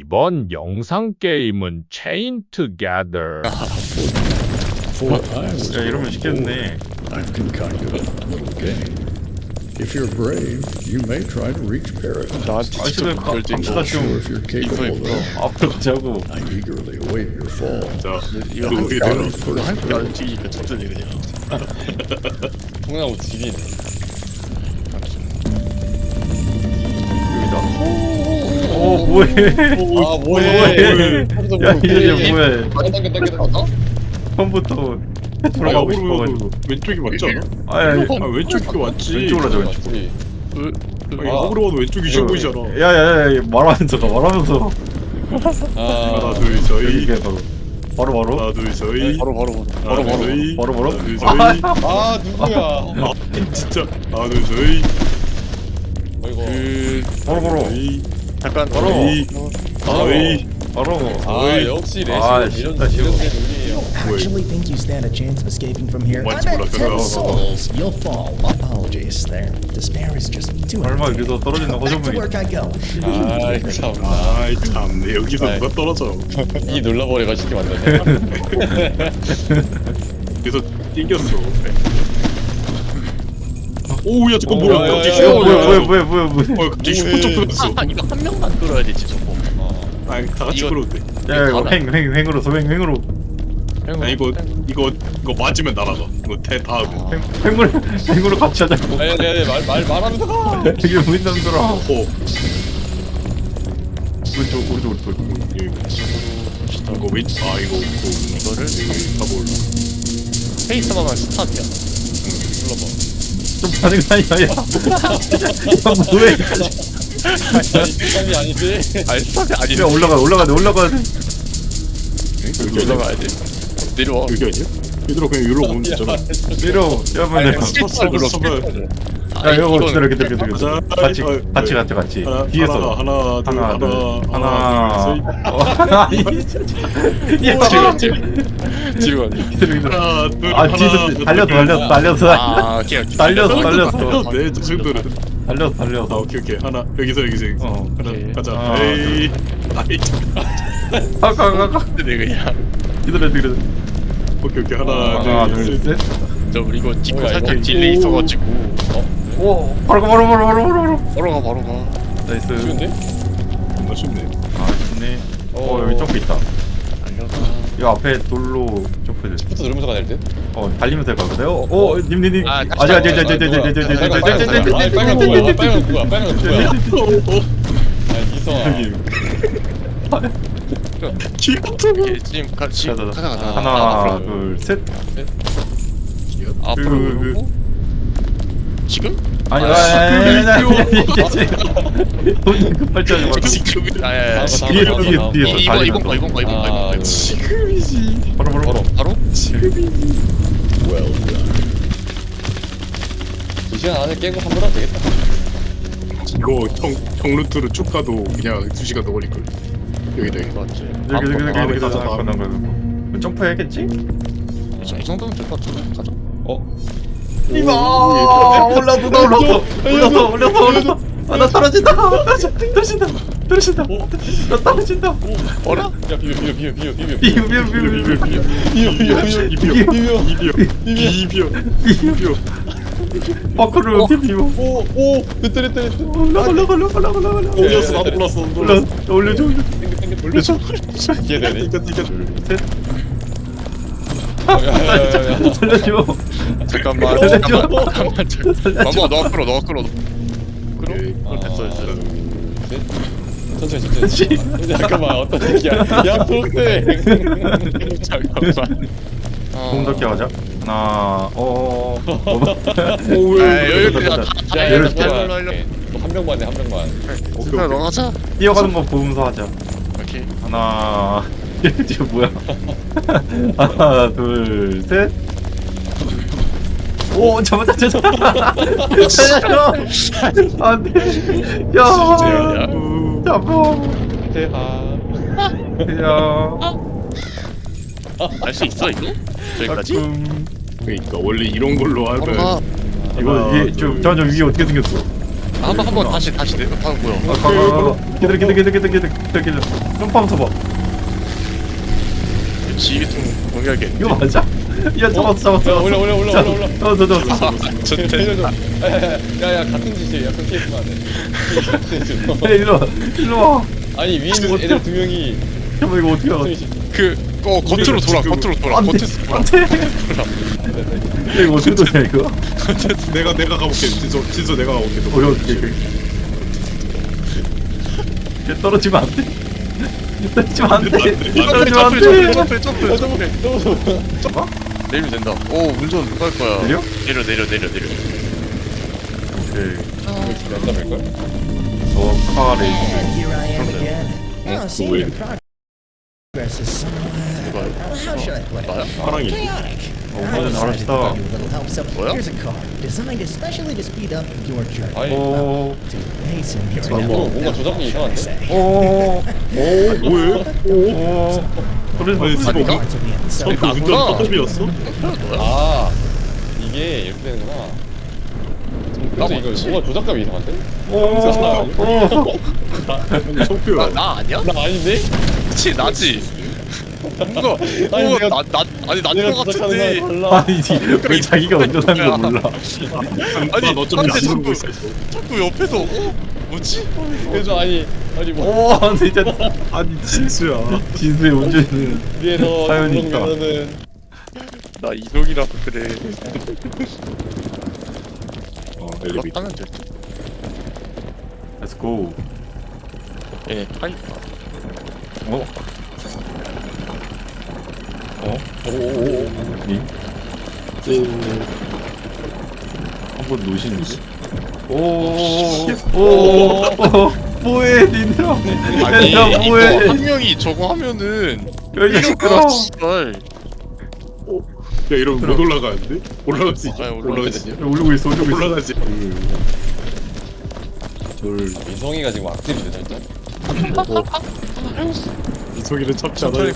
이번 영상 게임은 체인 투게더. 야, 이러면 시켰네. I've concocted a little game. If you're brave, you may try to reach paradise. 나한테 아, 진짜 진짜 깜- 별진 거. 깜짝 Sure, if you're capable, though, 앞으로 자고. I eagerly await your fall. 자, 이거 어떻게 돼? Proud first blood. 나는 뒤지니까 천천히 그냥. 통나무 뒤지네. 여기다. 오 뭐해 아 뭐해? 야 이게 뭐해 당겨 당겨 당겨 당겨. 처음부터 아, 돌아가고 가도 싶어가지고 왼쪽이 맞지 않아? 아야 아, 왼쪽이 맞지. 왼쪽으로 하자 왼쪽. 아니, 아. 옆으로 가도 왼쪽이 쉬워 보이잖아. 야야야 말하면서 가 말하면서 하나, 아 둘, 저희. 이게 바로 바로 바로 하나, 둘, 저희. 바로 바로 바로 바로 저희. 바로, 바로? 하나, 둘, 저희. 아 누구야? 아, 진짜. 하나, 둘, 저희. 어이구. 그 바로 바로 저희. 잠깐 바로. 저희. 저희. 바로 아 역시 레시 아, 이런 쉽다, 이런 쉬워. 게 눈이에요. actually think you stand a chance of escaping from here? 뭔지 I'm 몰라, at 그거. 10 souls. You'll fall. Apologies there. Despair is just too 얼마 entertaining. 여기서 떨어지는 Back to 허전물이 work I go. 아이 참나. 아이, 참네. 여기서 아이. 누가 떨어져. 이 놀라버려가 쉽게 만드네. 그래서 띵겼어. 오야 잠깐 오, 뭐야? 야, 갑자기 야, 야, 뭐야. 야, 뭐야 뭐야 뭐야 뭐야. 어 갑자기 슈퍼 점프했어 아 이거 한 명만 끌어야 되지 저거. 아니 다 같이 이거- 끌어도 돼. 야 이거 횡횡 횡으로 소횡 횡으로. 아니 이거 이거 이거 맞으면 날아가. 이거 대다 하면 횡 횡으로 횡으로 같이 하자고 아니 아니 아니 말말 말하면서 가. 되게 무인담들아 어. 오른쪽 오른쪽 오른쪽. 이거 이거 왼 아, 이거 이거를? 올라 페이스만 하면 스탑이야. 눌러봐. 좀 반응 아니야 야 뭐해? 아니 스탑이 아니지. 아니 스탑이 아니지 야 올라가 올라가야 돼 올라가야 돼 여기 올라가야 돼. 내려와. 여기 아니야? 얘들아 그냥 이리로 오면 되잖아. 내려 야만 내려 스톱 눌러, 스톱 야 이거 기다려 기다려 기다려 가자. 같이 어, 같이 어, 같이 같이 하나 뒤에서 하나 둘 하나 둘 하나 하나 둘, 셋. 야 지금 지금 지금 기다려 기다려 하나 둘 아 뒤에서 달려서 달려서 달려서 아 오케이 오케이 달려서 달려서 네, 저 정도는. 달려서 아, 달려서 오케이, 오케이. 하나, 여기서, 여기서, 여기서. 어, 하나, 오케이. 가자. 하나, 에이. 아이, 가가가가 근데 그냥 기다려 기다려 오케이, 오케이. 하나, 하나 둘, 셋. 둘셋 저 이거 뒷코 뭐야, 살짝 이거? 딜레이 있어가지고 오 바로 가 바로 바로 바로 바로 바로 바로 가 바로 가 나이스 쉬운데? 겁나 쉽네. 아 좋네 어 여기 점프 있다 달려가 이 앞에 돌로 점프해 부터 누르면서 가야 될 듯. 어 달리면서 할 거거든요 어 님님님 아, 아직 아직 아직 아직 아직 아직 아직 아직 아직 아직 아직 빨간 빨간 누구야? 빨간 누구야? 빨간 누구야? 어, 아니 이성아. 이게 지금 가 지금 가자, 가자 하나 둘셋 앞으로 그, 누르고 지금 아니 아, 아니 아니 아니 돈 급발지 하지 말고 지금, 다음 뒤에서 다음 뒤에서 이거. 이번 거 이번 거 이번 거 이번 거 아, 거 지금이지. 바로 바로 바로 바로 Well done. 두 시간 안에 깨고 한번 하면 되겠다. 이거 정, 정루트로 쭉 가도 그냥 2시간 더 걸릴 걸. 여기다, 여기. 맞지 여기 여기 여기 아, 여기 가자, 가자 가자. 가자 점프 해야겠지? 이 정도면 될 것 같은데 가자 어? 이마 올라서 나 올라서 올라서 올라서 올라서 아나 떨어진다 떨어진다 떨어진다 나 떨어진다 어라? 야 비벼 비벼 비벼 비벼 비벼 비벼 비벼 비벼 비벼 비벼 비벼 비벼 비벼. 비벼. 비벼. 파크를 비벼 오오 됐다 됐다 됐다. 올라가 올라가 올라가 올라가 올라가 올렸어, 나도 올랐어. 올라. 올려줘 올려줘 올려줘. 되네. 이거, 이거. 어, 살려줘. 잠깐만 잠깐만 잠깐만. 너 앞으로 너 앞으로 끌어? 그걸 됐어 천천히 천천히 잠깐만 어떤 새끼야? 야 복대! 잠깐만. 어. 공덕기 가자. 하나 어, 어어어. 여유 있다 다 다 야, 야, 한 명만 해한 명만. 오케이, 너가자. 뛰어가는 거 보면서 하자. 오케이. 하나 지금 뭐야 하나 둘 셋 오 잡았다 잡았다 안 돼 야 야. 잡아 대하. 야알수 있어 이거? 저기까지? 가끔 그러니까 원래 이런 걸로 하면 이거 하나, 이게 둘, 좀 잠깐 위에 어떻게 생겼어 한번 한번 다시 다시 방 뭐야 아, 가, 가, 가. 기다려, 기다려, 기다려, 기다려, 기다려, 기다려. 점프하면 잡아. 지휘통 공격에 이거 맞아? 야, 잡았어, 잡았어. 야, 올려, 올려, 올려, 올려, 올려. 어, 저, 저, 저. 살려줘. 야야 같은 짓이에요. 약간 안 돼. 야, 일로 와, 일로 와. 아니 위에 있는 애들 두 명이 잠깐만, 이거 어떻게 알아? 그 어, 겉으로 돌아 겉으로 돌아 안 돼, 겉에서 돌아 안 돼. 야, 이거 어떻게 도냐, 이거? 내가 내가 가볼게 진수 진수 내가 가볼게 너. 어려울게. 얘 떨어지면 안 돼. 떨어지면 안 돼. 떨어지면 안 점프 돼. 점프 점프 내리면 된다 오 운전 누가 할 거야 내려? 내려 내려 내려 내려 연담일 걸? 저 카레. And here I am again. Oh, seeing your progress is somewhat. 누가 Well, how should I put it? 나야? Chaotic. Oh, I well, 오버는 알았어. 네. 뭐야? 아니, 어, 아, 뭐, 뭔가 조작이 이상한데? 어, 오, 뭐예요? 오, 그래서 왜 지금 아닌가? 저기 저기 운전 나구나. 떡밥이었어? 아, 이게 이렇게 되는구나. 근데 이거 뭔가 조작감이 이상한데? 어. 오, 오, 어. 나, 뭔가 속표. 나 아니야? 나 아닌데? 그치 나지. 뭔가 아니, 뭔가 내가- 나, 나 아니 조작하는 같은데. 아니지, 왜 자기가 운전하는 거 몰라? 아니 나한테 자꾸 자꾸 옆에서 어? 뭐지? 그래서 아니 아니 뭐 오, 진짜 아니 진수야 진수의 운전은 위에서 사연이 있다. 면은 나 이동이라서 그래 어 엘리베이터 하면 될지 Let's go. 예 하이파 어? 어? 오오오. 니? 한번 놓으시는지? 오, 오, 오, 뭐해, 니들아? 아니 야, 이거 뭐해? 한 명이 저거 하면은 여기 시끄러. 씨발 야 이러면 못 올라가는데? 있지 아, 올라가지 올리고 있어, 올리고 있어. 올라가지 민성이가 지금 악질인데 살짝. 이송이는 참지 않아 천천히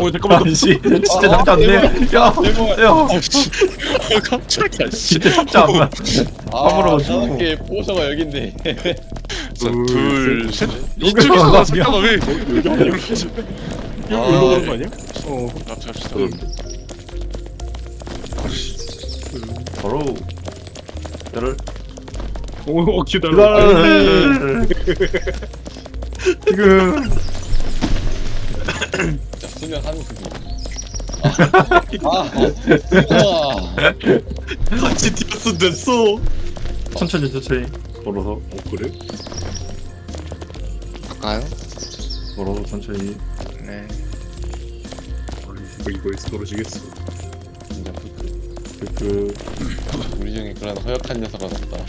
어 잠깐만 아씨, 진짜 잡지 않네. 야, 야, 깜짝이야 씨 진짜 잡지 않나? 아 까불어. 다섯 개 포셔가 여긴데. 둘셋 여기 이쪽에서 올라가, 잠깐만 왜 여기 아, 올라가는 거 아니야? 어 갑시다 바로. 기다려. 오 기다려 기다려. 지금. 자, 수면 하는 수기. 아, 아, 같이 뛰었으면 됐어 천천히, 천천히. 걸어서, 어 그래? 갈까요? 걸어서 천천히. 네뭐 이거에서 떨어지겠어 진짜 그, 그, 우리 중에 그런 허약한 녀석은 없다.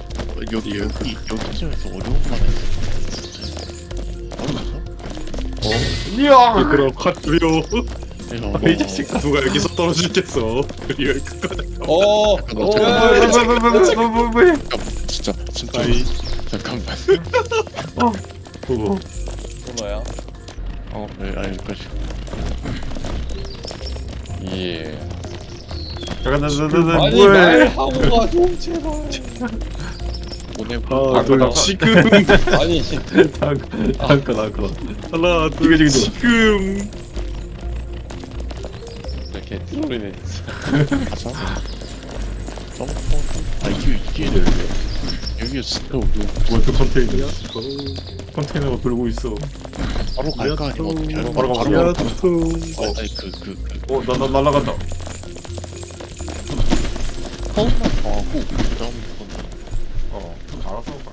여기 여기 여기 점에서 어려운 거 하나 있어 이야 그럼 컷리오 이 자식 누가 여기서 떨어지겠어? 리얼 어, 어, 진짜 진짜. 아이. 잠깐만. 어, 뭐야? 어 네, 아 여기까지 예. 잠깐 나, 나, 나, 나, 아니 말 하고 가좀 제발. 하나 둘 아, 지금 아니 다음, 다음 거, 다음 거. 하나 둘 이거. 지금 이렇게 트롤이네. 가자 점프 아 이게 이게 여기 진짜 어려워 뭐야, 또 컨테이너. 컨테이너가 돌고 있어. 바로 갈까 아니면 어떻게 할까? 바로 가, 바로? 야투 어, 아니 그그 그 어, 나, 나, 날아간다. 처음만 더 하고 그 다음 건 어, 알아서